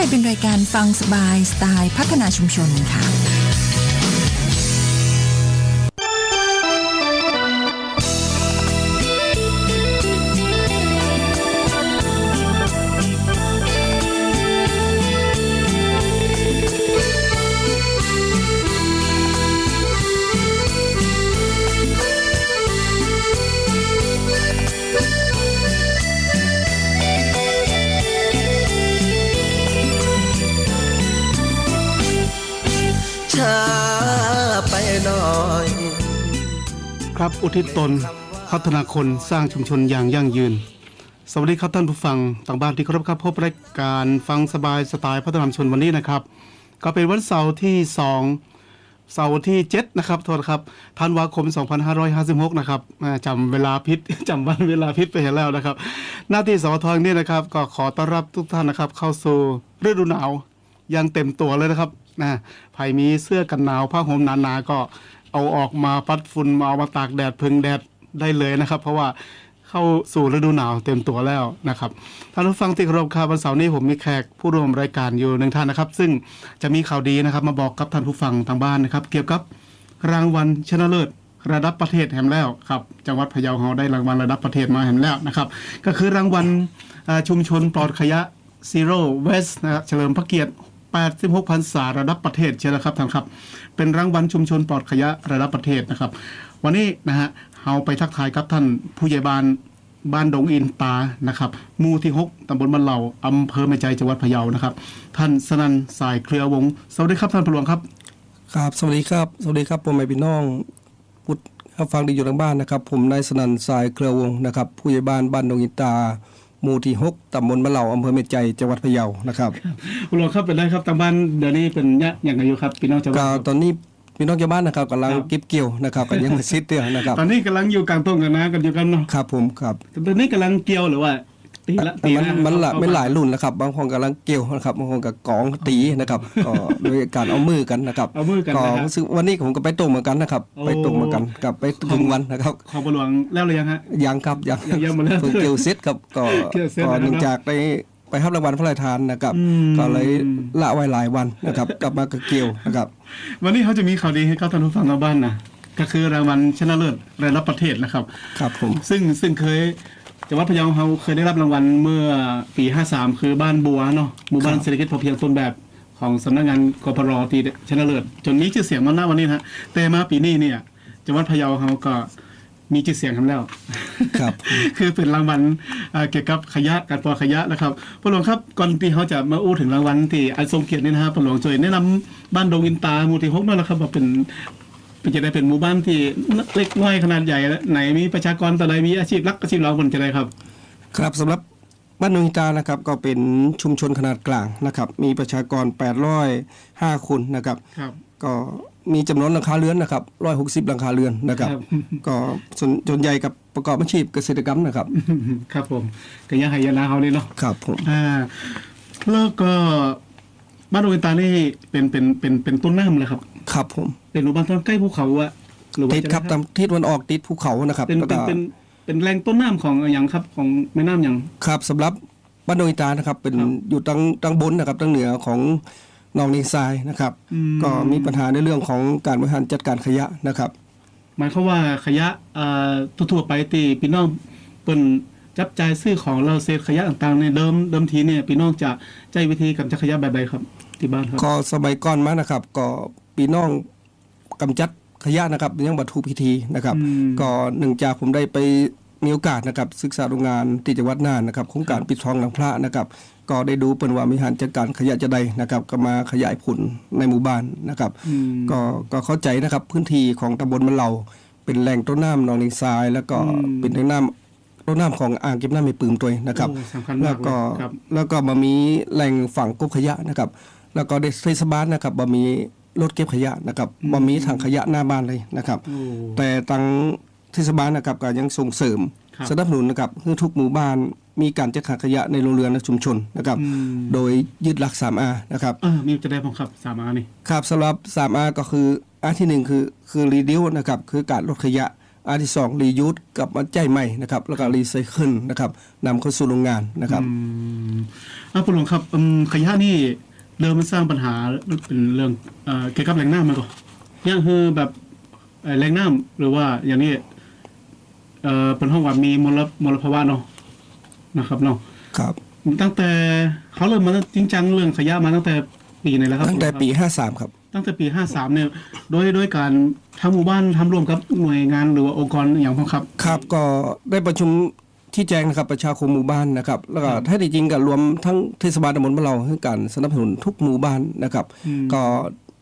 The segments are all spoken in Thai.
ไปเป็นรายการฟังสบายสไตล์พัฒนาชุมชนค่ะ รับอุทิศตนพัฒนาคนสร้างชุมชนอย่างยั่งยืน สวัสดีครับท่านผู้ฟังต่างบ้านที่เคารพครับพบรายการฟังสบายสไตล์พัฒนาชุมชนวันนี้นะครับ ก็เป็นวันเสาร์ที่ 2 เสาร์ที่ 7 นะครับโทษครับธันวาคม 2556 นะครับอ่าจำเวลาพิษจำวันเวลาพิษไปเห็นแล้วนะครับ หน้าที่สวทองนี่นะครับ ก็ขอต้อนรับทุกท่านนะครับ เข้าสู่ฤดูหนาวยังเต็มตัวเลยนะครับนะใครมีเสื้อกันหนาวผ้าห่มหนาๆก็ เอาออกมาปัดฝุ่นมาเอามาตากแดดพึ่งแดดได้เลยนะครับ เพราะว่าเข้าสู่ฤดูหนาวเต็มตัวแล้วนะครับท่านผู้ฟังที่เคารพครับวันเสาร์นี้ผมมีแขกผู้ร่วมรายการอยู่หนึ่งท่านนะครับ ซึ่งจะมีข่าวดีนะครับ มาบอกกับท่านผู้ฟังทางบ้านนะครับ เกี่ยวกับรางวัลชนะเลิศระดับประเทศแห่งแล้วครับจังหวัดพะเยาเราได้รางวัลระดับประเทศมาแห่งแล้วนะครับ ก็คือรางวัลชุมชนปลอดขยะ Zero Waste นะครับเฉลิมพระเกียรติ 86พรรษาระดับประเทศใช่แล้วครับท่านครับ เป็นรางวัลชุมชนปลอดขยะระดับประเทศนะครับ วันนี้นะฮะเราไปทักทายครับท่านผู้ใหญ่บ้านบ้านดงอินตานะครับหมู่ที่ 6ตำบลบ้านเหล่าอำเภอแม่ใจจังหวัดพะเยานะครับ ท่านสนันสายเครือวงสวัสดีครับท่านผู้หลวงครับ ครับสวัสดีครับสวัสดีครับผมไม่พี่น้องพุทธฟังดีอยู่ทางบ้านนะครับ ผมนายสนันสายเครือวงนะครับ ผู้ใหญ่บ้านบ้านดงอินตา หมู่ที่หกตำบลมะเหล่าอำเภอเมใจจังหวัดพะเยานะครับผู้หลวงครับเป็นไรครับทางบ้านเดี๋ยวนี้เป็นยะอย่างไรอยู่ครับพี่น้องชาวก็บ้านครับตอนนี้พี่น้องชาวบ้านนะครับกำลังครับเก็บเกี่ยวนะครับกันยังไม่สิ้นเตือนนะครับตอนนี้กำลังอยู่กลางต้นกันนะกันอยู่กันเนาะครับผมครับตอนนี้กำลังเกี่ยวหรือว่า ตีละแต่ตีมันละมันหลายเอไม่หลายรุ่นนะครับ บางคนกำลังเกี่ยวนะครับ บางคนกับกองตีนะครับ ก็โดยการเอามือกันนะครับเอามือกันก็นะฮะรู้สึกวันนี้ผมก็ไปตรงเหมือนกันนะครับโอ้ไปตรงเหมือนกันกับไปถึงวันนะครับของผู้หลวงแล้วหรือยังฮะยังครับยังยังมาแล้วเพิ่งเกี่ยวเสร็จครับก็เกี่ยวเสร็จก็แล้วเนื่องเนอะจากได้ไปรับรางวัลพระราชทานนะครับอืมก็เลยละไว้หลายวันนะครับ กลับมาก็เกี่ยวนะครับ วันนี้เขาจะมีข่าวดีให้กับท่านผู้ฟังทางบ้านนะก็คือรางวัลชนะเลิศระดับประเทศนะครับ ครับผม ซึ่งซึ่งเคย จังหวัดพะเยาเราเคยได้รับรางวัลเมื่อปี 53 คือบ้านบัวเนาะหมู่บ้านเศรษฐกิจพอเพียงต้นแบบของสำนักงานกพรที่ชนะเลิศจนมีชื่อเสียงมาหน้าวันนี้นะฮะแต่มาปีนี้เนี่ยจังหวัดพะเยาเราก็มีชื่อเสียงกันแล้วครับ คือเป็นรางวัลเอ่อเกี่ยวกับขยะการปล่อยขยะนะครับพลหลวงครับก่อนที่เขาจะมาอู้ถึงรางวัลที่อันทรงเกียรตินี่นะครับพลหลวงช่วยแนะนำบ้านดงอินตาหมู่ที่หกนั่นแหละครับว่าเป็น เป็นจะได้เป็นหมู่บ้านที่เล็กน้อยขนาดใหญ่ไหนมีประชากรต่อใดมีอาชีพรักอาชีพรองคนจะได้ครับ ครับสำหรับบ้านนงตานะครับก็เป็นชุมชนขนาดกลางนะครับ มีประชากร 805 คนนะครับครับ ก็มีจำนวนหลังคาเรือนนะครับ160หลังคาเรือนนะครับครับ ก็ส่วนส่วนใหญ่กับประกอบอาชีพเกษตรกรรมนะครับ ครับผมกยะไหยนาเขานี่เนาะครับผมอ่าแล้วก็บ้านดงอินตานี่เป็นเป็นเป็นเป็นต้นน้ำเลยครับ ครับผมเป็นหมู่บ้านต้นใกล้ภูเขาอะหรือว่าติดจะครับตามทิศตะวันออกติดภูเขานะครับเป็นแล้วเป็นก็เป็นเป็นแหล่งต้นน้ำของอย่างครับของแม่น้ำอย่าง ครับสำหรับบ้านดงอิตานะครับ เป็นครับ อยู่ตั้งตั้งบนนะครับตั้งเหนือของหนองนิงทรายนะครับ อืมก็มีปัญหาในเรื่องของการบริหารจัดการขยะนะครับ หมายความว่าขยะอ่าทั่วๆไปที่พี่น้องเปิ้นจับจ่ายซื้อของเราเศษขยะต่างๆในยเดิมเดิมทีเนี่ยพี่น้องจะใช้วิธีกำจัดขยะแบบใดครับ ที่บ้านครับ ก็สมัยก่อนมานะครับ ก็ ปีน้องกำจัดขยะนะครับยังบัตถุพิธีนะครับอืมก็หนึ่งจากผมได้ไปมีโอกาสนะครับศึกษาโรงงานที่จังหวัดน่านนะครับโครงการปิดทองหลังพระนะครับ ก็ได้ดูเปิ่นว่ามีหารจัดการขยะจะใดนะครับ ก็มาขยายผลในหมู่บ้านนะครับอืมก็ก็เข้าใจนะครับพื้นที่ของตำบลมันเหล่าเป็นแหล่งต้นน้ำหนองนิงทราย แล้วก็อืมเป็นแหล่งน้ำต้นน้ำของอ่างเก็บน้ำในปืมตัวเองนะครับโอ้สำคัญแล้มาวกเลก็ยครับแล้วก็มามีแหล่งฝังกบขยะนะครับ แล้วก็เทศบาลนะครับมามี รถเก็บขยะนะครับมามีถังขยะหน้าบ้านเลยนะครับโอ้แต่ทางเทศบาลนะครับก็ยังส่งเสริมครับสนับสนุนนะครับให้ทุกหมู่บ้านมีการจัดการขยะในโรงเรือนและชุมชนนะครับอืมโดยยึดหลัก 3R นะครับเออมีจะได้ผมครับสามอานี่ครับสำหรับ 3R ก็คืออันที่หนึ่งคือคือรีดิวนะครับคือการลดขยะอันที่สองรียูสกลับมาใจใหม่นะครับแล้วก็รีไซเคิลนะครับนำเข้าสู่โรงงานนะครับอืมอะผู้หลวงครับอืมขยะนี่ เริ่มมันสร้างปัญหาเป็นเรื่องเอ่อเกี่ยวกับแหล่งน้ำมาก่อนอย่างคือแบบเอ่อแหล่งน้ำหรือว่าอย่างนี้เอ่อเป็นห้องว่ามีมลมลภาวะเนาะนะครับเนาะครับ ตั้งแต่เขาเริ่มมาจริงจังเรื่องขยะมาตั้งแต่ปีไหนแล้วครับ ตั้งแต่ปี53ครับ ตั้งแต่ปีห้าสามเนี่ยโดยโดยการทำหมู่บ้านทำร่วมกับหน่วยงานหรือว่าองค์กรอย่างพวกครับ ครับก็ได้ประชุม ที่แจ้งนะครับประชาคมหมู่บ้านนะครับแล้วก็ถ้าที่จริงก็รวมทั้งเทศบาลตำบลบ้านเราให้การสนับสนุนทุกหมู่บ้านนะครับอืมก็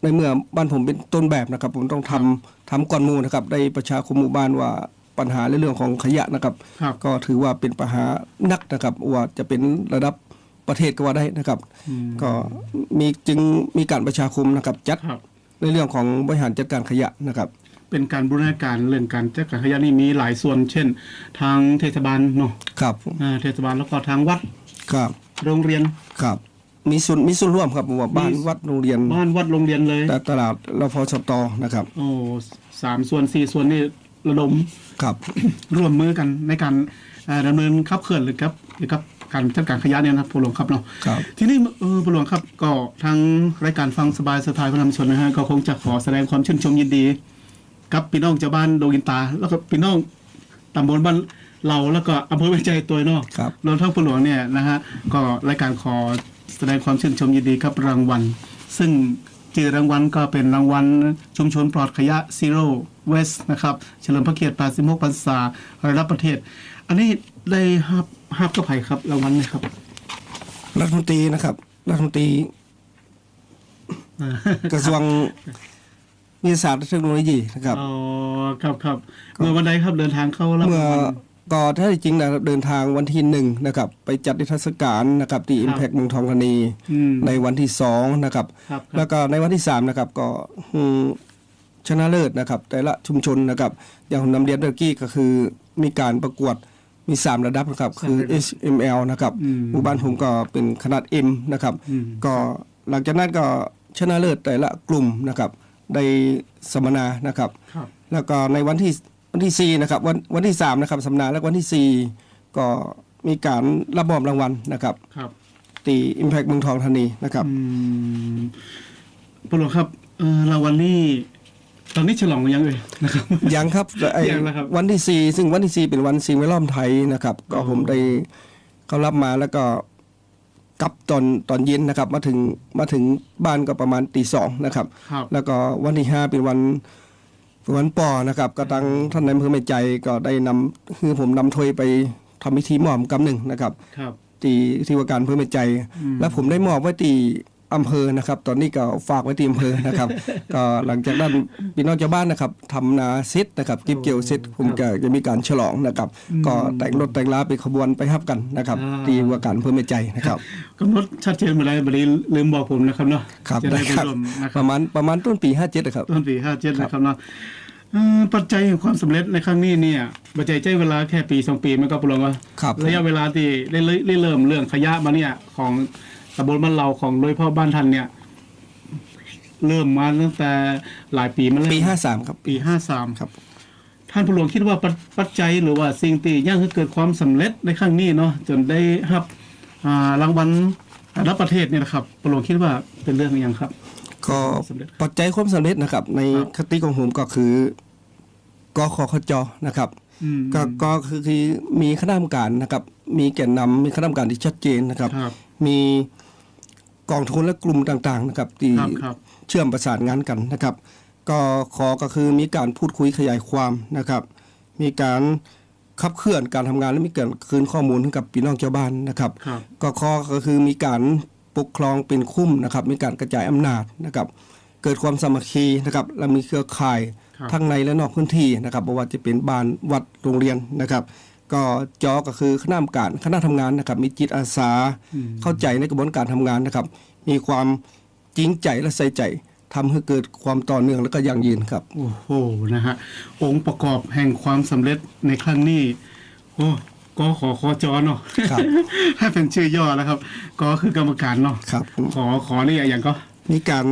ในเมื่อบ้านผมเป็นต้นแบบนะครับ ผมต้องทำทำก่อนหมู่นะครับได้ประชาคมหมู่บ้านว่าปัญหาในเรื่องของขยะนะครับครับก็ถือว่าเป็นปัญหาหนักนะครับว่าจะเป็นระดับประเทศก็ว่าได้นะครับอืมก็มีจึงมีการประชาคมนะครับจัดครับในเรื่องของบริหารจัดการขยะนะครับ เป็นการบูรณาการเรื่องการจัดการขยะนี่มีหลายส่วน เช่น ทางเทศบาลเนาะครับอ่าเทศบาลแล้วก็ทางวัดครับโรงเรียนครับ มีส่วนมีส่วนร่วมครับว่าบ้านมีวัดโรงเรียนบ้านวัดโรงเรียนเลยแต่ตลาดรพสตนะครับโอ้สามส่วนสี่ส่วนนี่ระดมครับร่วมมือกันในการเอ่อดำเนินขับเคลื่อนหรือครับหรือกับการจัดการขยะเนี่ยนะครับผู้หลวงครับเนาะครับทีนี้เออผู้หลวงครับก็ทางรายการฟังสบายสไตล์พระนำชนนะฮะก็คงจะขอแสดงความชื่นชมยินดี กับพี่น้องชาวบ้านโดกินตา แล้วก็พี่น้องตำบลบ้านเราแล้วก็อำเภอแม่ใจตัวเนอกครับรวมทั้งผู้หลวงเนี่ยนะฮะก็รายการขอแสดงความชื่นชมยินดีกับรางวัล ซึ่งจือรางวัลก็เป็นรางวัลชุมชนปลอดขยะ Zero Waste นะครับเฉลิมพระเกียรติ86พรรษาระดับประเทศ อันนี้ได้ฮับฮับกับไผ่ครับรางวัลนี้ครับ รัฐมนตรีนะครับ รัฐมนตรีกระทรวง วิทยาศาสตร์และเทคโนโลยีนะครับอ๋อครับครับเมื่อวันใดครับเดินทางเข้ารับเมื่อรางวัลก็ถ้าจริงนะครับเดินทางวันที่หนึ่งนะครับไปจัดนิทรรศการนะครับที่ Impact เมืองทองธานีอืมในวันที่สองนะครับครับคแล้รับวก็ในวันที่สามนะครับก็อืมชนะเลิศนะครับ แต่ละชุมชนนะครับ อย่างผมนำเรียนเมื่อกี้ก็คือมีการประกวดมี 3 ระดับนะครับ คือ HML นะครับอืมหมู่บ้านผมก็เป็นขนาด M นะครับอืมก็หลังจากนั้นก็ชนะเลิศแต่ละกลุ่มนะครับ ได้สัมมนานะครับครับ แล้วก็ในวันที่วันที่สี่นะครับวันวันที่สามนะครับสัมมนาแล้ววันที่สี่ก็มีการรับมอบรางวัลนะครับครับตี Impact เมืองทองธานีนะครับอืมผู้หลวงครับเอ่อรางวัลนี้ตอนนี้ฉลองหรือยังเอ่ยนะครับยังครับไอ้ยังนะครับวันที่สี่ซึ่งวันที่สี่เป็นวันสิ่งแวดล้อมไทยนะครับ ก็อ๋อผมได้เขารับมาแล้วก็ กลับตอนตอนเย็นนะครับ มาถึงมาถึงบ้านก็ประมาณตีสองนะครับ ครับ แล้วก็วันที่ห้าเป็นวันเป็นวันปอนะครับก็ตั้งท่านนายอำเภอแม่ใจก็ได้นำคือผมนำถ้วยไปทำพิธีมอบกำหนึ่งนะครับ ครับที่ที่ว่าการอำเภอแม่ใจอืมแล้วผมได้มอบไว้ที่ อำเภอนะครับ ตอนนี้ก็ฝากไว้ที่อำเภอนะครับ ก็หลังจากนั้นพี่น้องชาวบ้านนะครับทำนาเสร็จนะครับเก็บเกี่ยวเสร็จผมก็จะมีการฉลองนะครับ ก็แต่งรถแต่งลาไปขบวนไปฮับกันนะครับที่ว่าการอำเภอแม่ใจนะครับกำหนดชัดเจนเมื่อไรบัดนี้ลืมบอกผมนะครับเนาะครับจะได้ได้ไปครับร่วมนะคปรับระมาณประมาณต้นปี57นะครับต้นปีห้าเจ็ดนะครับเนาะเอ่อปัจจัยแห่งความสำเร็จในครั้งนี้เนี่ยปัจจัยใช้เวลาแค่ปีสองปีมันก็ปลงว่าครับระยะเวลาที่ได้เริ่มได้เริ่มเรื่องขยะมาเนี่ยของ ตำบลบ้านเราของโดยพ่อบ้านทันเนี่ย เริ่มมาตั้งแต่หลายปีมาแล้วปี53ครับ ปีห้าสามครับ ท่านผู้หลวงคิดว่าปัจปัจจัยหรือว่าสิ่งที่ย่างให้เกิดความสำเร็จในครั้งนี้เนาะจนได้รับอ่ารางวัลระดับประเทศเนี่ยนะครับผู้หลวงคิดว่าเป็นเรื่องอยังครับ ก็สำเร็จปัจจัยความสำเร็จนะครับ ในครับคติของผมก็คือกขคจนะครับอืมก็ก็คือคือมีคณะกรรมการนะครับ มีแกนนำมีคณะกรรมการที่ชัดเจนนะครับครับมี กองทุนและกลุ่มต่างๆนะครับที่ครับครับเชื่อมประสานงานกันนะครับ ก็ขอก็คือมีการพูดคุยขยายความนะครับ มีการขับเคลื่อนการทำงานและมีการคืนข้อมูลให้กับพี่น้องชาวบ้านนะครับครับ ก็ข้อก็คือมีการปกครองเป็นคุ้มนะครับ มีการกระจายอำนาจนะครับ เกิดความสามัคคีนะครับและมีเครือข่ายครับทั้งในและนอกพื้นที่นะครับบ่ว่าจะเป็นบ้านวัดโรงเรียนนะครับ ก็จอก็คือคณะกรรมการคณะทำงานนะครับมีจิตอาสาเข้าใจในกระบวนการทำงานนะครับ มีความจริงใจและใส่ใจทำให้เกิดความต่อเนื่องและก็ยั่งยืนครับ โอ้โหนะฮะองค์ประกอบแห่งความสำเร็จในครั้งนี้โอ้ก็ขอขอจอเนาะครับให้เป็นชื่อย่อแล้วครับ ก็คือกรรมการเนาะครับ ขอขอนี่อย่างก็ มีการ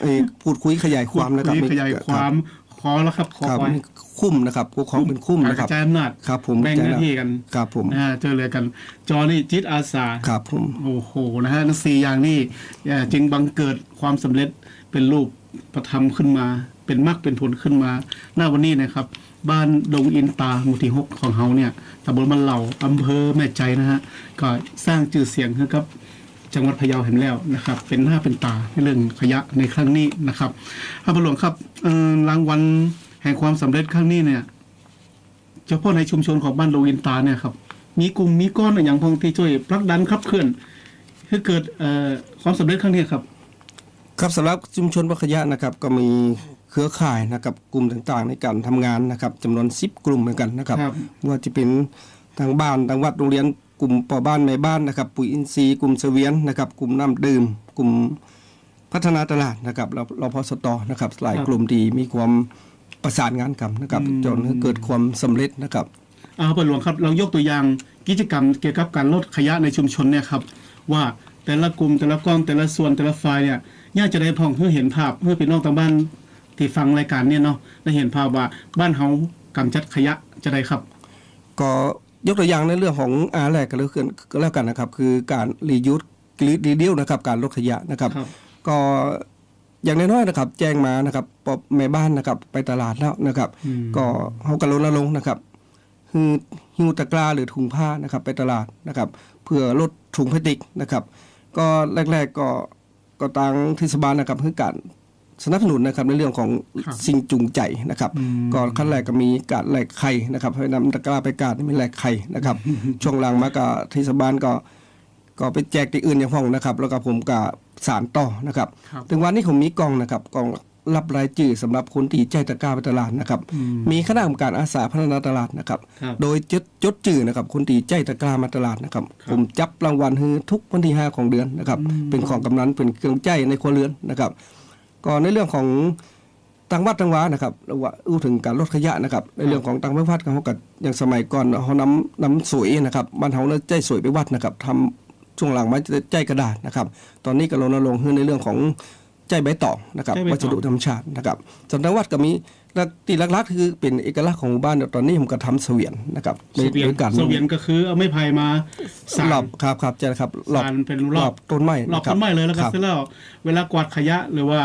เอ่อพูดคุยขยายความนะครับคุยขยายมีความขอแล้วครับขอครับขอมี คุ้มนะครับปกครองเป็นคุ้มการนะกคระรับจายอำนาจครับผมแบ่งหน้าที่กันครับผมนะฮะเจอเลยกัน จอนี่จิตอาสาครับผมโอ้โหนะฮะทั้งสี่อย่างนี่เอ่อจึงบังเกิดความสำเร็จเป็นรูปประธรรมขึ้นมา เป็นมรรคเป็นผลขึ้นมาหน้าวันนี้นะครับ บ้านดงอินตาหมู่ที่หกของเฮาเนี่ยตำบลมันเหล่าอำเภอแม่ใจนะฮะก็สร้างชื่อเสียงให้กับจังหวัดพะเยาเห็นแล้วนะครับ เป็นหน้าเป็นตาในเรื่องขยะในครั้งนี้นะครับท่านผู้หลวงครับเอ่อรางวัล แห่งความสำเร็จครั้งนี้เนี่ยเฉพาะในชุมชนของบ้านโลอินตาเนี่ยครับ มีกลุ่มมีก้อนอย่างพงที่ช่วยผลักดันขับเคลื่อนให้เกิดเอ่อความสำเร็จครั้งนี้ครับ ครับสำหรับชุมชนวัดขยะนะครับ ก็มีเครือข่ายนะครับกลุ่มต่างๆ ในการทำงานนะครับจำนวน 10 กลุ่มเหมือนกันนะครับครับว่าจะเป็นทางบ้านทางวัดโรงเรียนกลุ่มปอบ้านแม่บ้านนะครับ ปุ๋ยอินทรีย์กลุ่มเสวียนนะครับ กลุ่มน้ำดื่ม กลุ่มพัฒนาตลาดนะครับเราเราพอสตอนะครับหลายครับกลุ่มที่มีความ ประสานงานกันนะครับอืมจนให้เกิดความสำเร็จนะครับเอาเปิดหลวงครับเรายกตัวอย่างกิจกรรมเกี่ยวกับการลดขยะในชุมชนเนี่ยครับว่าแต่ละกลุ่มแต่ละกองแต่ละส่วนแต่ละฝ่ายเนี่ยย่าจะได้พองเพื่อเห็นภาพเพื่อเป็นน้องทางบ้านที่ฟังรายการเนี่ยเนาะได้เห็นภาพว่าบ้านเฮากำจัดขยะจะได้ครับ ก็ยกตัวอย่างในเรื่องของอาแรกก็แล้วกันก็แล้วกันนะครับ คือการรียูสหรือรีดิวนะครับ การลดขยะนะครับครับก็ อย่างน้อยๆนะครับ แจ้งมานะครับปอบแม่บ้านนะครับ ไปตลาดแล้วนะครับอืมก็เขากระลดลงค์นะครับคือหิ้วตะกร้าหรือถุงผ้านะครับ ไปตลาดนะครับ เพื่อลดถุงพลาสติกนะครับ ก็แรก ๆก็ก็ทางเทศบาลนะครับคือการสนับสนุนนะครับในเรื่องของครับสิ่งจูงใจนะครับอืมก็ขั้นแรกก็มีการแหลกไข่นะครับให้นำตะกร้าไปการไม่แหลกไข่นะครับ ช่วงหลังมาก็เทศบาลก็ ก็ไปแจกที่อื่นอย่างห้องนะครับ แล้วก็ผมก็ สารต่อนะครับครับถึงวันนี้ผมมีกล่องนะครับกล่องรับรายจื่อสำหรับคนที่ใจตะกร้าไปตลาดนะครับอืมมีคณะกรรมการอาสาพัฒนาตลาดนะครับครับ โดยจดจดจื่อนะครับคนที่ใจตะกร้ามาตลาดนะครับครับผมจับรางวัลให้ทุกวันที่ 5 ของเดือนนะครับ เป็นของกำนันเป็นเครื่องใจในครัวเรือนนะครับ ก็ในเรื่องของตังวัดตังวานะครับเราว่าอู้ถึงการลดขยะนะครับ ในเรื่องของตังวัดเขาก็อย่างสมัยก่อนเขานำนำสวยนะครับบ้านเขาเนี่ยใจสวยไปวัดนะครับทำ ช่วงหลังมาจะใจกระดาษนะครับ ตอนนี้ก็รณรงค์ให้ในเรื่องของใจใบตองนะครับใจใบตองวัสดุธรรมชาตินะครับส่วนทางวัดก็มีและที่หลักๆคือเป็นเอกลักษณ์ของหมู่บ้านเดี๋ยวตอนนี้ผมก็ทำเสวียนนะครับโซเวียนในการโซเวียนก็คือเอาไม้ไผ่มาสารรอบครับครับใช่ครับรอบสารเป็นรอบต้นไม้รอบะคต้นไม้เลยแล้วก็ครับเสร็จแล้วเวลากวาดขยะหรือว่า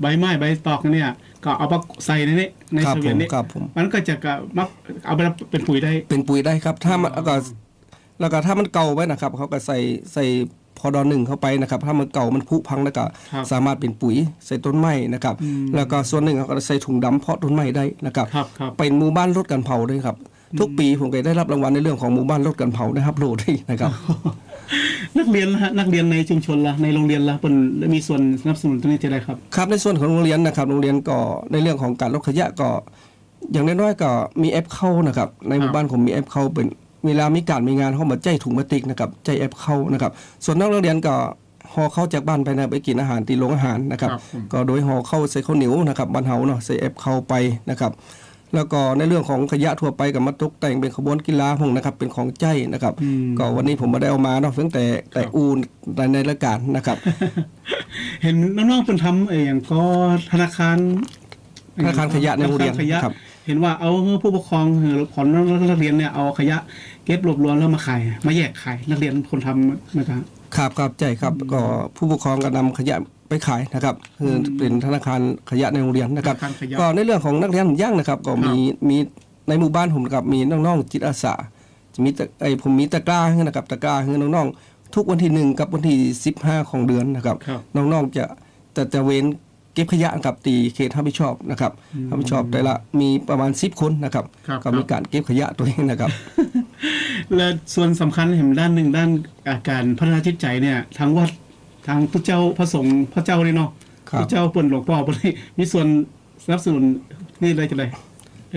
ใบไม้ใบตอกเนี่ยก็เอาไปใส่ในนี้ในครับโซผเวียนมนี้ครับผมมันก็จะกะมักเอาไปเป็นปุ๋ยได้เป็นปุ๋ยได้ครับ ถ้ามันแล้วก็ แล้วก็ถ้ามันเก่าไว้นะครับเขาก็ใส่ใส่พอดอหนึ่งเข้าไปนะครับ ถ้ามันเก่ามันผุพังแล้วก็ครับสามารถเป็นปุ๋ยใส่ต้นไม้นะครับอืมแล้วก็ส่วนหนึ่งเขาก็ใส่ถุงดำเพาะต้นไม้ได้นะครับครับครับ เป็นหมู่บ้านลดการเผาด้วยครับ ทุกปีผมก็ได้รับรางวัลในเรื่องของหมู่บ้านลดการเผาได้ครับโลด้วยนะครับ นักเรียนละฮะนักเรียนในชุมชนละในโรงเรียนละเป็นมีส่วนสนับสนุนตรงนี้จะได้ครับครับ ในส่วนของโรงเรียนนะครับ โรงเรียนก็ในเรื่องของการลดขยะก็ อย่างน้อยๆก็มีแอปเข้านะครับ ในหมู่บ้านผมมีแอปเข้าเป็น เวลามีการมีงานเข้ามาใจถุงพลาสติกนะครับใจแอปเข้านะครับ ส่วนนักเรียนก็ห่อเข้าจากบ้านไปนะไปกินอาหารที่โรงอาหารนะครับครับผมก็โดยห่อเข้าใส่ข้าวเหนียวนะครับบ้านเฮาเนาะใส่แอปเข้าไปนะครับ แล้วก็ในเรื่องของขยะทั่วไปกับมาตกแต่งเป็นขบวนกีฬาพงนะครับเป็นของใจนะครับอืมก็วันนี้ผมมาได้เอามาเนาะเพียงแต่แต่อูนในในรายการนะครับ เห็นน้องๆเป็นทำเอออย่างก็ธนาคารธนาคารขยะในโรงเรียนธาคาขยะครับเห็นว่าเอาผู้ปกครองหรือผ่อนนักเรียนเนี่ยเอาขยะ เก็บรวบรวมแล้วมาขายมาแยกขายนักเรียนคนทำนะครับครับครับใช่ครับก็ผู้ปกครองก็นำขยะไปขายนะครับคือเป็นธนาคารขยะในโรงเรียนนะครับธนาคารขยะก็ในเรื่องของนักเรียนย่างนะครับ ก็มีมีในหมู่บ้านผมนะครับมีน้องๆจิตอาสาจะมีตะไอผมมีตะกร้าให้นะครับตะกร้าให้น้องๆทุกวันที่หนึ่งกับวันที่สิบห้าของเดือนนะครับครับน้องๆจะจะจะเว้นเก็บขยะกับตีเขตรับผิดชอบนะครับรับผิดชอบแต่ละมีประมาณ10คนนะครับครับก็มีการเก็บขยะตัวเองนะครับ และส่วนสำคัญเห็นด้านหนึ่งด้านอาการพัฒนาจิตใจเนี่ยทางวัดทางพระเจ้าพระสงฆ์พระเจ้าเลยเนาะครับพระเจ้าเปิ่นหลวงพ่อเปิ่นนี่มีส่วนสนับสนุนนี่เลยจะเลย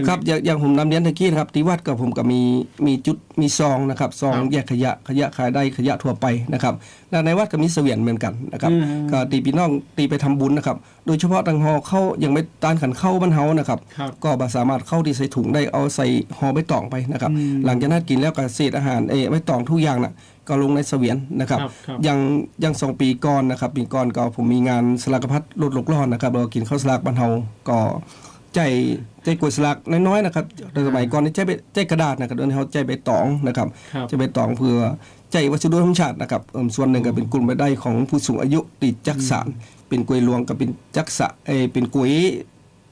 ครับอย่างอย่างผมนำเรียนตะกี้นะครับที่วัดกับผมก็มีมีจุดมีซองนะครับซองครับแยกขยะขยะขายได้ขยะทั่วไปนะครับแล้วในวัดก็มีเสวียนเหมือนกันนะครับอืมก็ตีพี่น้องตีไปทำบุญนะครับ โดยเฉพาะตังหอเข้ายังไม่ตานขันเข้าบ้านเฮานะครับครับก็บ่สามารถเข้าที่ใส่ถุงได้เอาใส่ห่อใบตองไปนะครับอืมหลังจากนั้นกินแล้วก็เศษอาหารเออใบตองทุกอย่างน่ะก็ลงในเสวียนนะครับครับครับอย่างอย่างสองปีก่อนนะครับปีก่อนก็ผมมีงานสลากพัดลดโลกร้อนนะครับเรากินข้าวสลากบ้านเฮาก็ใจ ใจกวยสลักน้อยๆนะครับแต่สมัยก่อนนี่ใจใบใจกระดาษนะครับเดี๋ยวนี้เขาใจใบตองนะครับครับใจใบตองเพื่อใจวัสดุธรรมชาตินะครับเอิ่มส่วนหนึ่งก็เป็นกลุ่มรายได้ของผู้สูงอายุติดจักสานเป็นกวยหลวงกับเป็นจักษะเอยเป็นกวย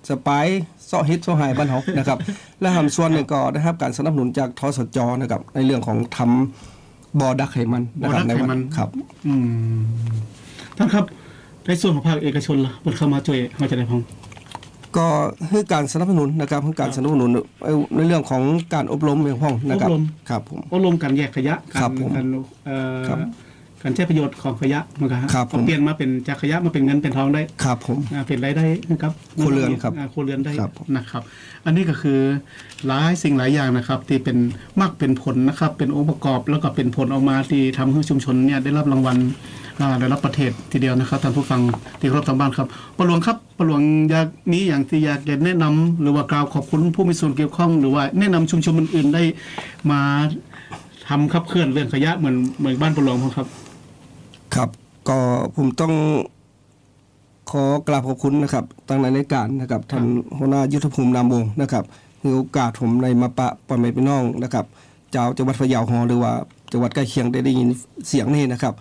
สไปายเซาะเฮ็ดเซาะหายบ้านเฮานะครับ และหำส่วนหนึ่งก็ได้รับการสนับสนุนจากทสจนะครับในเรื่องของทำบ่อดักไขมันนะครับบ่อดักไขมันครับอืมท่านครับในส่วนของภาคเอกชนล่ะเปิดเข้ามาช่วยมาจะได้พอง ก็คือการสนับสนุนนะครับคือการสนับสนุนเอ่อในเรื่องของการอบรมเพียงพองนะครับอบรมครับผมอบรมการแยกขยะครักาบรผมการเอ่อครับการใช้ประโยชน์ของขยะมันก็ฮะครับผมเอาเปลี่ยนมาเป็นจากขยะมาเป็นเงินเป็นทองได้ครับผมอ่าเป็นรายได้นะครับครัวเรือนครับาครัวเรือนได้ครับผมนะครับ อันนี้ก็คือหลายสิ่งหลายอย่างนะครับ ที่เป็นมากเป็นผลนะครับ เป็นองค์ประกอบแล้วก็เป็นผลออกมาที่ทำให้ชุมชนเนี่ยได้รับรางวัลอ่า ได้รับประเทศทีเดียวนะครับท่านผู้ฟังที่เคารพทางบ้านครับประหลวงครับประหลวงอยากนี้อย่างที่อยากจะแนะนำหรือว่ากล่าวขอบคุณผู้มีส่วนเกี่ยวข้องหรือว่าแนะนำชุมชนอื่นๆได้มาทำขับเคลื่อนเรื่องขยะเหมือนเหมือนบ้านประหลวงครับ ครับก็ผมต้องขอกราบขอบคุณนะครับตั้งในรายการนะครับท่านหัวหน้ายุทธภูมินามวงนะครับคือโอกาสผมในมาปะปอมเมพี่น้องนะครับเจ้าจังหวัดพะเยาฮอหรือว่าจังหวัดใกล้เคียงได้ได้ยินเสียงนี่นะครับ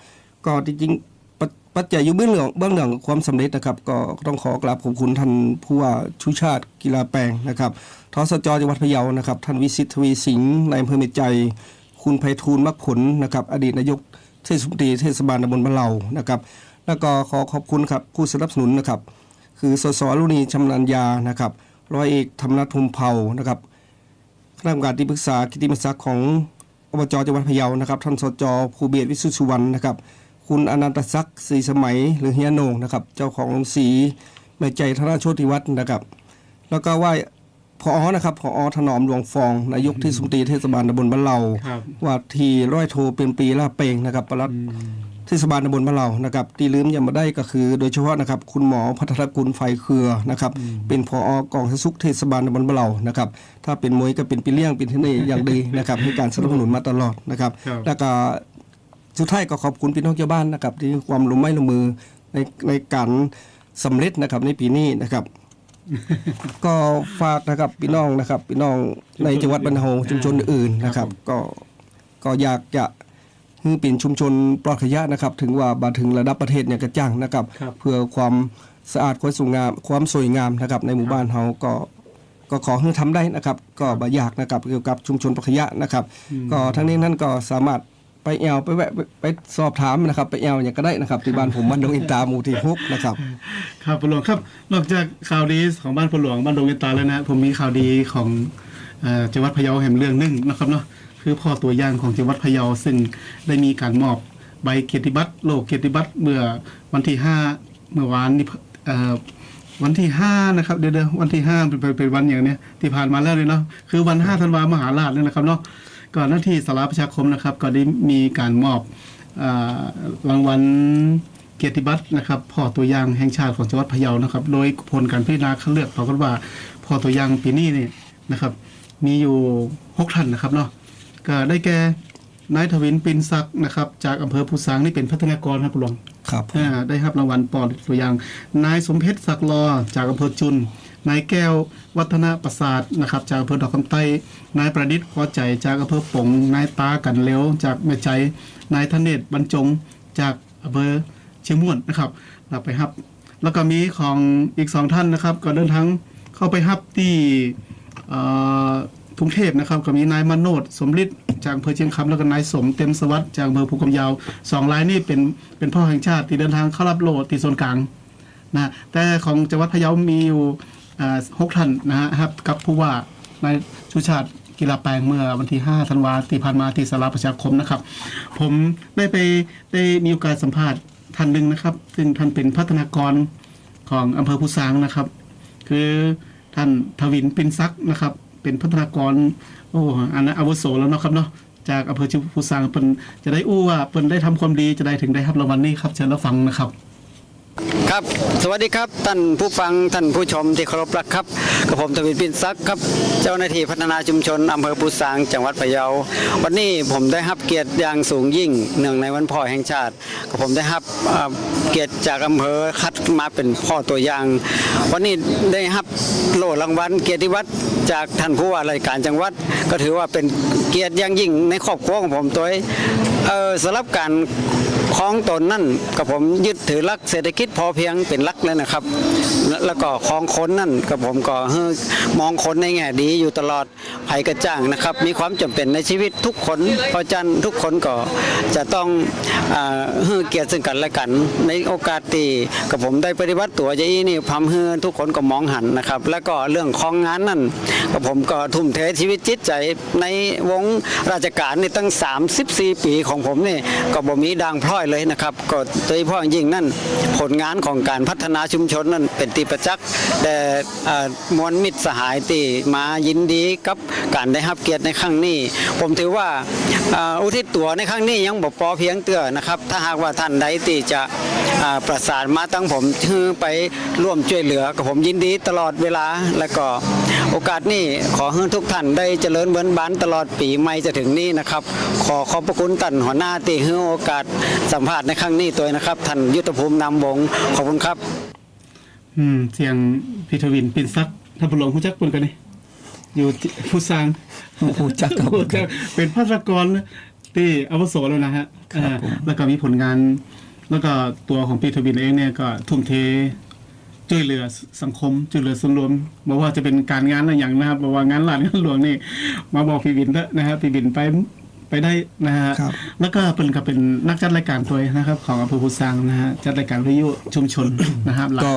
ก็จริงๆปัจปัจจัยอยู่เบื้องหลังเบื้องหลังความสำเร็จนะครับ ก็ต้องขอกราบขอบคุณท่านผู้ว่าชูชาติกีฬาแปลงนะครับทสจจังหวัดพะเยานะครับ ท่านวิสิตทวีสิงห์ในายอำเภอเมใจคุณไพฑูรย์มักผลนะครับ อดีตนายกเทศมนตรีเทศบาลตำบลบ้านเหล่านะครับ แล้วก็ขอขอบคุณครับผู้สนับสนุนนะครับ คือสสลุนีชำนาญยานะครับร้อยเอกธรรมนัฐพรมเผ่านะครับคณะกรรมการที่ปรึกษากิติมศักดิ์ของอบจจังหวัดพะเยานะครับ ท่านสจภูเบศวิสุทธิสุวรรณนะครับ คุณอนันตศักดิ์ศรีสมัยหรือเฮียโหนงนะครับ เจ้าของโรงสีแม่ใจธนาโชติวัฒน์นะครับ แล้วก็ไหว่าพอนะครับพอถนอมหลวงฟอง นายกเทศมนตรีเทศบาลตำบลบ้านเหล่าครับว่าที่ร้อยโทเป็นปีละเปงนะครับปลัดเทศบาลตำบลบ้านเหล่านะครับที่ลืมยังมาได้ก็คือ โดยเฉพาะนะครับ คุณหมอพัฒนกุลไฟเครือนะครับ เป็นพออกองสาธารณสุขเทศบาลตำบลบ้านเหล่านะครับ ถ้าเป็นมวยก็เป็นปีเลี้ยงเป็นที่นี่อย่างดีนะครับให้การสนับสนุนมาตลอดนะครับครับแล้วก็ สุดท้ายก็ขอบคุณพี่น้องชาวบ้านนะครับที่ให้ความร่วมไม้ร่วมมือในในการสำเร็จนะครับในปีนี้นะครับ ก็ฝากนะครับพี่น้องนะครับพี่น้องในจังหวัดบรรเทาชุมชนอื่นนะครับ ก็ก็อยากจะให้เป็นชุมชนปลอดขยะนะครับ ถึงว่าบาถึงระดับประเทศเนี่ยกระจ่างนะครับครับ เพื่อความสะอาดความสวยงามความสวยงามนะครับ ในหมู่บ้านเฮาก็ก็ขอให้ทำได้นะครับ ก็บ่อยากนะครับเกี่ยวกับชุมชนปลอดขยะนะครับ ก็ทั้งนี้ท่านก็สามารถ ไปแอวไปแวะไปสอบถามนะครับ ไปแอวอย่างก็ได้นะครับที่บ้านผมบ้านดงอินตาหมู่ที่หกนะครับ ครับปหลวงครับนอกจากข่าวดีของบ้านปหลวงบ้านดงเวนตาแล้วนะผมมีข่าวดีของจังหวัดพะเยาแห่งเรื่องหนึ่งนะครับเนาะคือพ่อตัวอย่างของจังหวัดพะเยาซึ่งได้มีการมอบใบเกียรติบัตรโลกเกียรติบัตรเมื่อวันที่ห้าเมื่อวานนี้วันที่ห้านะครับ เดี๋ยวเดี๋ยววันที่ห้าเป็นเป็นเป็นวันอย่างเนี้ยที่ผ่านมาแล้วเลยเนาะคือวันห้าธันวามหาราชเนี่ยนะครับเนาะ ก่อนหน้าที่สาราประชาคมนะครับ ก็ได้มีการมอบอ่ารางวัลเกียรติบัตรนะครับพ่อตัวอย่างแห่งชาติของจังหวัดพะเยานะครับ โดยผลการพิจารณาคัดเลือกปรากฏว่าพ่อตัวอย่างปีนี้นี่นะครับ มีอยู่หกท่านนะครับเนาะก็ได้แก่นายทวินปินศักดิ์นะครับ จากอำเภอภูสางนี่เป็นพัฒนากรครับหลวงครับอ่าได้รับรางวัลปอตัวอย่าง นายสมเพชรศักดิ์ลอจากอำเภอจุน นายแก้ววัฒนประสาทนะครับจากอำเภอดอกคำใต้ นายประดิษฐ์พอใจจากอำเภอปงนายตากันเลวจากแม่ใจ นายธเนศบรรจงจากอำเภอเชียงม่วนนะครับเราไปฮับ แล้วก็มีของอีกสองท่านนะครับ ก็เดินทางเข้าไปฮับที่อ่อกรุงเทพนะครับก็มีนายมโนดสมฤทธิ์จากอำเภอเชียงคำแล้วก็นายสมเต็มสวัสดิ์จากอำเภอภูกำยาวสองรายนี่เป็นเป็นพ่อแห่งชาติที่เดินทางเข้ารับโลดที่โซนกลางนะแต่ของจังหวัดพะเยามีอยู่ หกท่านนะครับกับผู้ว่านายชูชาติกีฬาแปลงเมื่อวันที่ 5 ธันวาที่ผ่านมาที่สาราประชาคมนะครับ ผมได้ไปได้มีโอกาสสัมภาษณ์ท่านหนึ่งนะครับ ซึ่งท่านเป็นพัฒนากรของอำเภอพุสางนะครับ คือท่านทวินปินซักนะครับ เป็นพัฒนากรโอ้อันนั้นอาวุโสแล้วเนาะครับเนาะจากอำเภอพุสางเปิ้นจะได้อู้ว่าเปิ้นได้ทำความดีจะได้ถึงได้รับรางวัลนี้ครับเชิญรับฟังนะครับ ครับ สวัสดีครับท่านผู้ฟังท่านผู้ชมที่เคารพรักครับกับผมทวินปินซักดิ์ครับ เจ้าหน้าที่พัฒนาชุมชนอำเภอปูซางจังหวัดพะเยา วันนี้ผมได้รับเกียรติอย่างสูงยิ่งเนื่องในวันพ่อแห่งชาติกับผมได้รับเอ่อเกียรติจากอำเภอคัดมาเป็นพ่อตัวอย่าง วันนี้ได้รับโล่รางวัลเกียรติวัตรจากท่านผู้ว่าราชการจังหวัด ก็ถือว่าเป็นเกียรติอย่างยิ่งในครอบครัวของผมตัวเองเออสำหรับการ ของตนนั่นกับผมยึดถือหลักเศรษฐกิจพอเพียงเป็นหลักเลยนะครับ แล้วก็ของคนนั่นกับผมก็เฮ้อมองคนในแง่ดีอยู่ตลอดภัยกระจ้างนะครับ มีความจำเป็นในชีวิตทุกคนเพราะฉะนันทุกคนก็จะต้องเฮ้อเกียรติซึ่งกันและกัน ในโอกาสที่กับผมได้ปฏิบัติตัวย่างนี้นี่พำเฮือทุกคนก็มองหันนะครับ แล้วก็เรื่องของงานนั่นกับผมก็ทุ่มเทชีวิตจิตใจในวงราชการนี่ตั้ง 34 ปีของผมนี่ก็บ่มีด่างพร้อยเลยนะครับ ก็โดยเฉพาะอย่างยิ่งนั่นผลงานของการพัฒนาชุมชนนั่นเป็นตีประจักษ์แต่มวลมิตรสหายที่มายินดีกับการได้รับเกียรติในครั้งนี้ ผมถือว่าอุทิศตัวในครั้งนี้ยังบ่พอเพียงเตื้อนะครับ ถ้าหากว่าท่านใดที่จะประสานมาตั้งผมคือไปร่วมช่วยเหลือกับผมยินดีตลอดเวลาและก็ อกาสนี้ขอให้ทุกท่านได้เจริญเบินบานตลอดปีใหม่จะถึงนี้นะครับ ขอขอบพระคุณท่านหัวหน้าที่ให้โอกาสสัมภาษณ์ในครั้งนี้ตัวนะครับท่านยุทธภูมินำวงศ์ขอบคุณครับ อืมเสียงพีทวินปินซักท่านผู้หลวงผู้จักปุ่นกันนี่อยู่ที่ผู้สร้างผู้จักครับผู้จักเป็นภาสกรที่อาวุโสแล้วนะฮะอ่าแล้วก็มีผลงาน แล้วก็ตัวของพีทวินเองเนี่ยก็ทุ่มเท ช่วยเหลือสังคมช่วยเหลือส่วนรวมบอกว่าจะเป็นการงานอะไรอย่างนะครับบอกว่างานหลานงานหลวงนี่มาบอกพี่วินเถอะนะฮะพี่วินไปไปได้นะฮะครับแล้วก็เป็นก็เป็นนักจัดรายการตัวนะครับ ของอำเภอพุทรังนะฮะจัดรายการวิทยุชุมชนนะครับหลักก็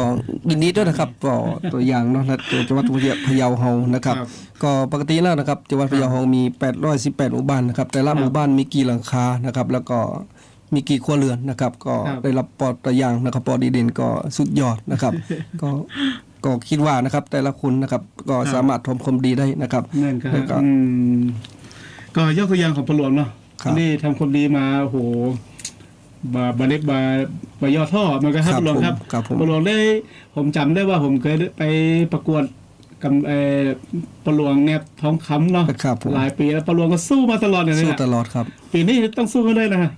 ยินดีด้วยนะครับก็ตัวอย่างเนาะและตัวจังหวัดพะเยาเฮานะครับครับ ก็ปกติแล้วนะครับจังหวัดพะเยาเฮามี 818 หมู่บ้านนะครับแต่ละหมู่บ้านมีกี่หลังคานะครับ แล้วก็ มีกี่ครัวเรือนนะครับ ก็ครับได้รับปอตัวอย่างนะครับปอดีเด่นก็สุดยอดนะครับ ก็ก็คิดว่านะครับ แต่ละคนนะครับ ก็สามารถทำความดีได้นะครับนั่นครับแล้วก็อืมก็ยกตัวอย่างของพลหลวงเนาะครับนี่ทำคนดีมาโอ้โหบาบาเล็กบาบายอดท่อมันก็ครับครับพลหลวงครับผมครับผมพลหลวงได้ ผมจำได้ว่าผมเคยได้ไปประกวดกับเออพลหลวงเนี่ยทองคำเนาะครับผมหลายปีแล้วพลหลวงก็สู้มาตลอดเลยสู้นะตลอดครับ ปีนี้ต้องสู้กันเลยนะ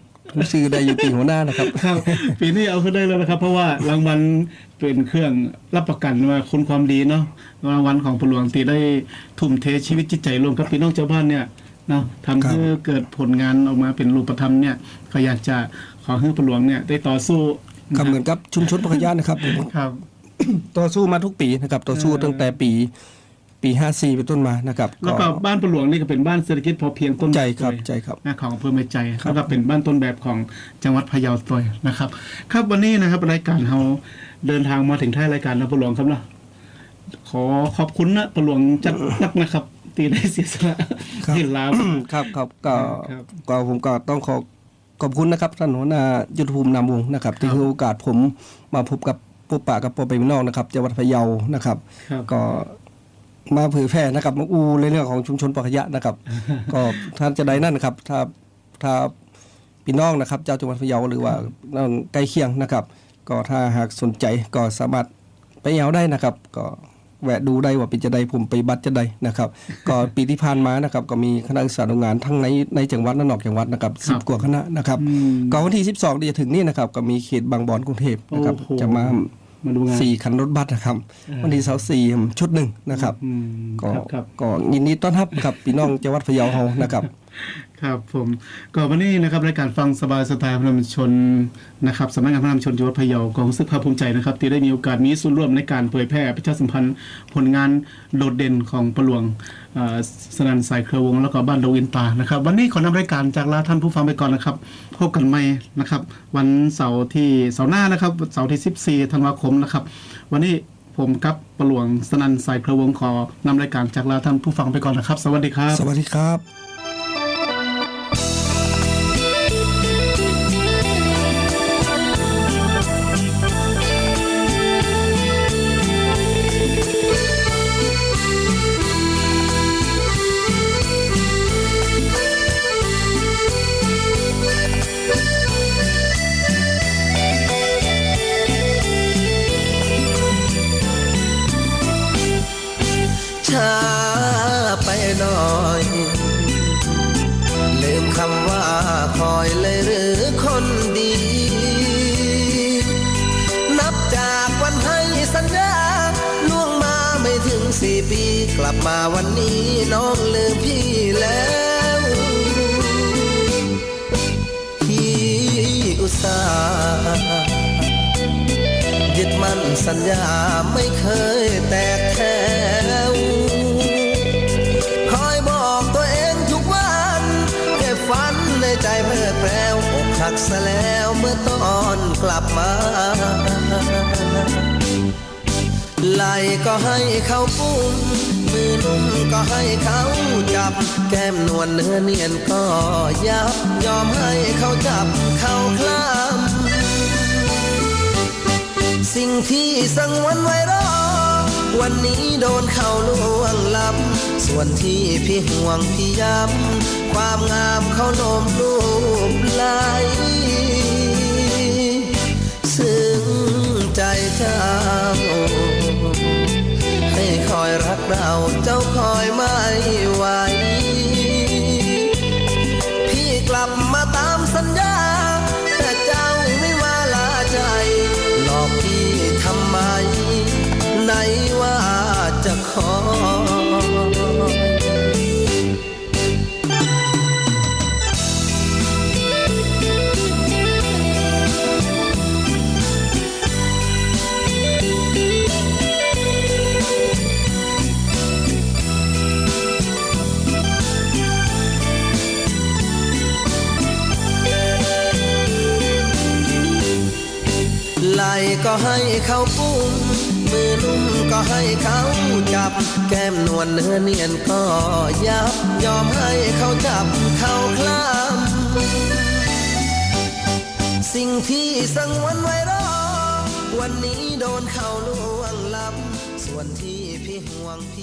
ชื่อได้อยู่ปีหัวหน้านะครับครับปีนี้เอาขึ้นได้แล้วนะครับ เพราะว่ารางวัลเป็นเครื่องรับประกันว่าคุณความดีเนาะรางวัลของปหลวงตีได้ทุ่มเทชีวิตจิตใจรวมกับพี่น้องชาวบ้านเนี่ยเนาะทำให้เกิดผลงานออกมาเป็นรูปธรรมเนี่ยก็อยากจะขอให้ปหลวงเนี่ยได้ต่อสู้ก็เหมือนกับชุมชนปกยานนะครับครับ ต่อสู้มาทุกปีนะครับ ต่อสู้เออตั้งแต่ปี ปี 54 เป็นต้นมานะครับแล้วก็บ้านปหลวงนี่ก็เป็นบ้านเศรษฐกิจพอเพียงต้นใจครับด้วยใจครับนะของอำเภอเมใจแล้วก็เป็นบ้านต้นแบบของจังหวัดพะเยาตัวนะครับ ครับวันนี้นะครับรายการเราเดินทางมาถึงท้ายรายการนะปหลวงครับเนาะขอขอบคุณนะปหลวงจัดนักนะครับตีได้เสียสละครับที่ลาวครับครับก็ครับก็ผมก็ต้องขอขอบคุณนะครับท่านหัวหน้ายุทธภูมินามวงศ์นะครับ ที่ให้โอกาสผมมาพบกับพบปะกับปอไปมินอกนะครับจังหวัดพะเยานะครับครับก็ มาเผยแพร่นะครับมาอูในเรื่องของชุมชนปะขยะนะครับ ก็ท่านจะได้นั่นนะครับถ้าถ้าพี่น้องนะครับเจ้าจังหวัดพะเยาหรือว่าใกล้เคียงนะครับ ก็ถ้าหากสนใจก็สามารถไปเอาได้นะครับ ก็แวะดูได้ว่าเป็นจะได้ผมไปบัตรจะได้นะครับ ก็ปีที่ผ่านมานะครับก็มีคณะศึกษาโรงงานทั้งในในจังหวัดและนอกจังหวัดนะครับสิบกว่าคณะนะครับอืมก็วันที่ 12ที่จะถึงนี่นะครับก็มีเขตบางบอนกรุงเทพนะครับโอ้โหจะมา มาดูงานสี่คันรถบัสนะครับอ่าวันที่เสาร์สี่ชุดหนึ่งนะครับอืมก็ครับครับก็ยินดีต้อนรับครับพี่น้องจังหวัดพะเยาเฮานะครับ ครับผมก็วันนี้นะครับรายการฟังสบายสไตล์พนมชนนะครับสำนักงานพนมชนจังหวัดพะเยากองรู้สึกภาคภูมิใจนะครับที่ได้มีโอกาสมีส่วนร่วมในการเผยแพร่ประชาสัมพันธ์ผลงานโดดเด่นของประหลวงสนันสายเครือวงแล้วก็บ้านดงอินตานะครับ วันนี้ขอนำรายการจากลาท่านผู้ฟังไปก่อนนะครับพบกันใหม่นะครับ วันเสาร์ที่เสาร์หน้านะครับเสาร์ที่ 14ธันวาคมนะครับ วันนี้ผมกับประหลวงสนันสายเครือวงขอนำรายการจากลาท่านผู้ฟังไปก่อนนะครับ สวัสดีครับ สวัสดีครับ ลับมาวันนี้น้องลืมพี่แล้วพี่อุตส่าห์ยึดมั่นสัญญาไม่เคยแตกแถวคอยบอกตัวเองทุกวันเก็บฝันในใจเพื่อแปลวอกหักซะแล้วเมื่อตอนกลับมา ไหลก็ให้เขาปุ้มมือนุ่มก็ให้เขาจับ แก้มนวลเนื้อเนียนก็ยับ ยอมให้เขาจับเขาคลำสิ่งที่สังวนไว้รอวันนี้โดนเขาล่วงล้ำส่วนที่พี่ห่วงพี่ย้ำความงามเขาโน้มรูปไหลซึ้งใจเจ้า รักเราเจ้าคอยไม่ไหว ให้เขาปุ้มมือนุ่มก็ให้เขาจับ แก้มนวลเนื้อเนียนก็ยับ ยอมให้เขาจับเขาคลำสิ่งที่สังวนไว้รอวันนี้โดนเขาล่วงล้ำส่วนที่พี่ห่วงพี่